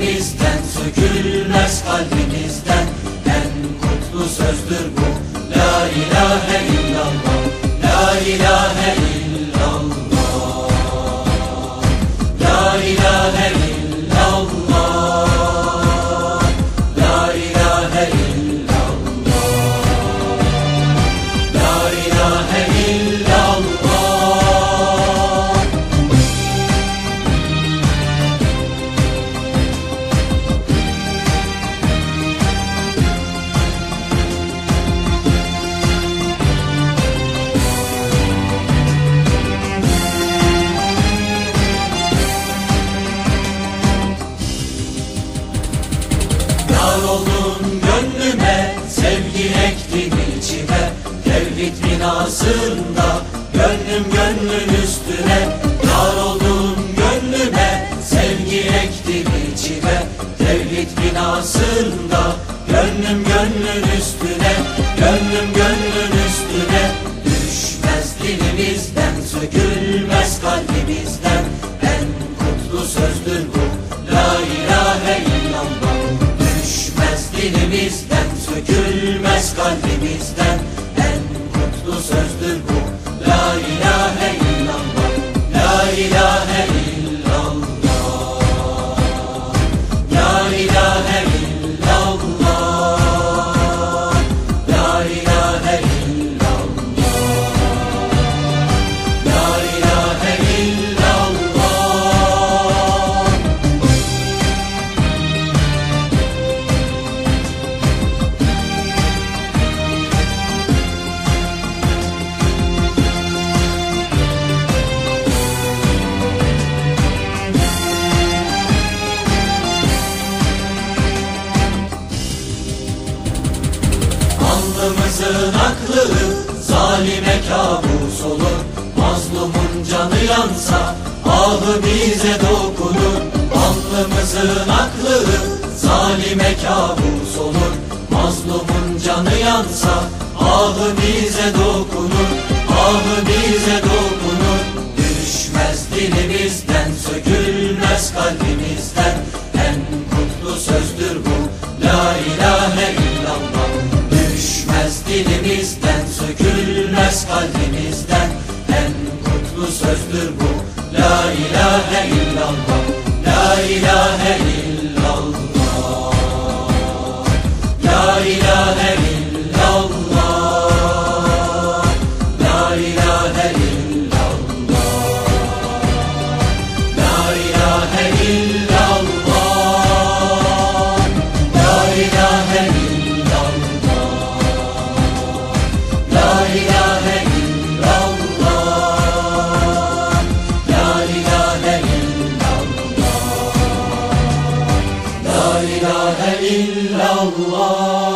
dilimizden sökülmez kalbimizden. En kutlu sözdür bu. La ilahe illallah La ilahe illallah Tevhid binasında Gönlüm gönlün üstüne. Yar oldun gönlüme Sevgi ektin içime. Tevhid binasında Gönlüm gönlün üstüne. Gönlüm gönlün Hallelujah. Alnımızın aklığı zalime kabus olur. Mazlumun canı yansa ahı bize dokunur. Alnımızın aklığı zalime kabus olur. Mazlumun canı yansa ahı bize dokunur. Ahı bize dilimizden sökülmez kalbimizden En kutlu sözdür bu. La ilahe illallah La ilahe إلا الله.